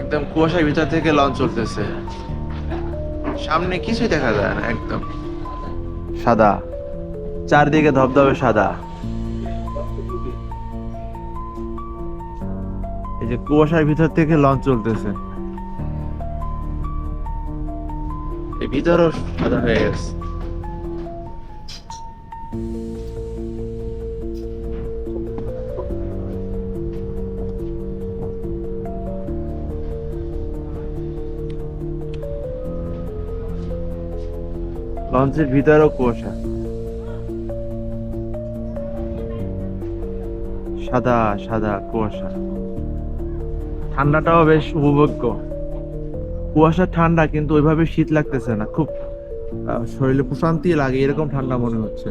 একদম কুয়াশার ভিতর থেকে লঞ্চ চলতেছে। সামনে কিছুই দেখা যায় না একদম। সাদা। চারদিকে ধবধবে সাদা। এই যে কুয়াশার ভিতর থেকে লঞ্চ চলতেছে। এই ভিতরও সাদা হয়ে গেছে। লঞ্চের ভিতরেও কুয়াশা। সাদা সাদা কুয়াশা। ঠান্ডাটাও বেশ উপভোগ্য। কুয়াশা ঠান্ডা, কিন্তু ওইভাবে শীত লাগতেছে না। খুব শরীরে প্রশান্তি লাগে, এরকম ঠান্ডা মনে হচ্ছে।